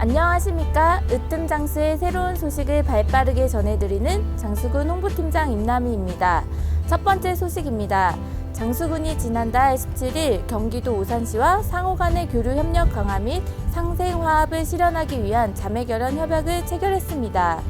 안녕하십니까. 으뜸 장수의 새로운 소식을 발빠르게 전해드리는 장수군 홍보팀장 임남희입니다. 첫 번째 소식입니다. 장수군이 지난달 17일 경기도 오산시와 상호 간의 교류 협력 강화 및 상생 화합을 실현하기 위한 자매결연 협약을 체결했습니다.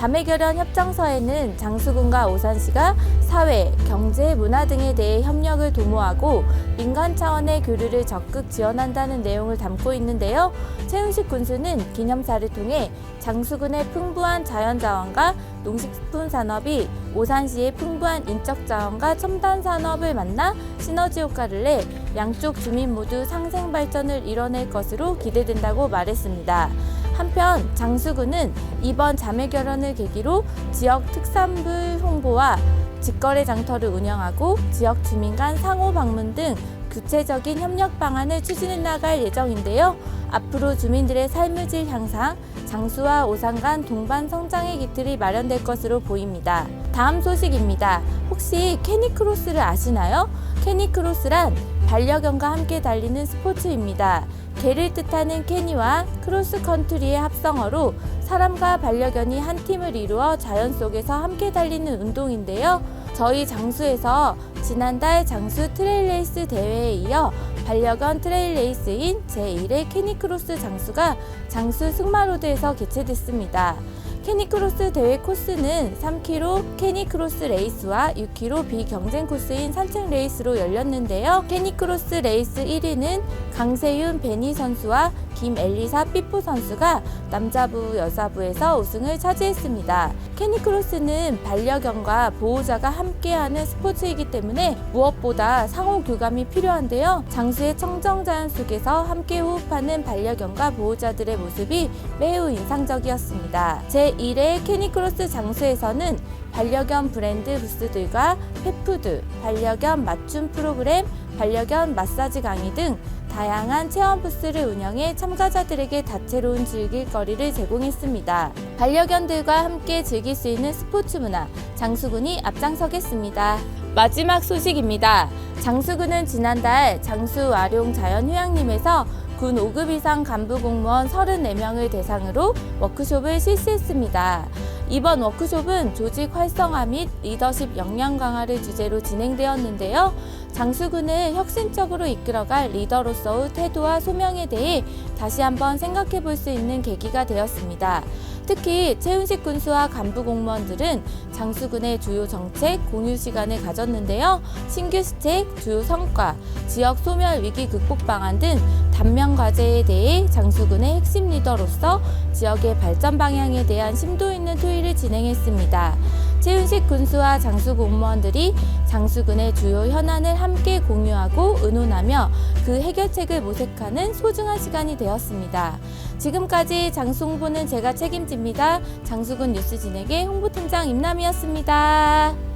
자매결연 협정서에는 장수군과 오산시가 사회, 경제, 문화 등에 대해 협력을 도모하고 민간 차원의 교류를 적극 지원한다는 내용을 담고 있는데요. 최은식 군수는 기념사를 통해 장수군의 풍부한 자연자원과 농식품 산업이 오산시의 풍부한 인적 자원과 첨단 산업을 만나 시너지 효과를 내 양쪽 주민 모두 상생 발전을 이뤄낼 것으로 기대된다고 말했습니다. 한편 장수군은 이번 자매 결혼을 계기로 지역 특산물 홍보와 직거래 장터를 운영하고 지역 주민 간 상호 방문 등 구체적인 협력 방안을 추진해 나갈 예정인데요. 앞으로 주민들의 삶의 질 향상, 장수와 오산 간 동반 성장의 기틀이 마련될 것으로 보입니다. 다음 소식입니다. 혹시 캐니크로스를 아시나요? 캐니크로스란 반려견과 함께 달리는 스포츠입니다. 개를 뜻하는 캐니와 크로스컨트리의 합성어로 사람과 반려견이 한 팀을 이루어 자연 속에서 함께 달리는 운동인데요. 저희 장수에서 지난달 장수 트레일 레이스 대회에 이어 반려견 트레일 레이스인 제1회 캐니크로스 장수가 장수 승마로드에서 개최됐습니다. 캐니크로스 대회 코스는 3km 캐니크로스 레이스와 6km 비경쟁 코스인 산책 레이스로 열렸는데요. 캐니크로스 레이스 1위는 강세윤 베니 선수와 김엘리사 삐뽀 선수가 남자부, 여자부에서 우승을 차지했습니다. 캐니크로스는 반려견과 보호자가 함께하는 스포츠이기 때문에 무엇보다 상호 교감이 필요한데요. 장수의 청정자연 속에서 함께 호흡하는 반려견과 보호자들의 모습이 매우 인상적이었습니다. 제1회 캐니크로스 장수에서는 반려견 브랜드 부스들과 펫푸드, 반려견 맞춤 프로그램, 반려견 마사지 강의 등 다양한 체험 부스를 운영해 참가자들에게 다채로운 즐길 거리를 제공했습니다. 반려견들과 함께 즐길 수 있는 스포츠 문화, 장수군이 앞장서겠습니다. 마지막 소식입니다. 장수군은 지난달 장수 아룡 자연휴양림에서 군 5급 이상 간부 공무원 34명을 대상으로 워크숍을 실시했습니다. 이번 워크숍은 조직 활성화 및 리더십 역량 강화를 주제로 진행되었는데요. 장수군을 혁신적으로 이끌어갈 리더로서의 태도와 소명에 대해 다시 한번 생각해 볼 수 있는 계기가 되었습니다. 특히 최은식 군수와 간부 공무원들은 장수군의 주요 정책 공유 시간을 가졌는데요. 신규 시책, 주요 성과, 지역 소멸 위기 극복 방안 등 단면 과제에 대해 장수군의 핵심 리더로서 지역의 발전 방향에 대한 심도 있는 토의를 진행했습니다. 최은식 군수와 장수 공무원들이 장수군의 주요 현안을 함께 공유하고 의논하며 그 해결책을 모색하는 소중한 시간이 되었습니다. 지금까지 장수 홍보는 제가 책임집니다. 장수군 뉴스 진행의 홍보팀장 임남이었습니다.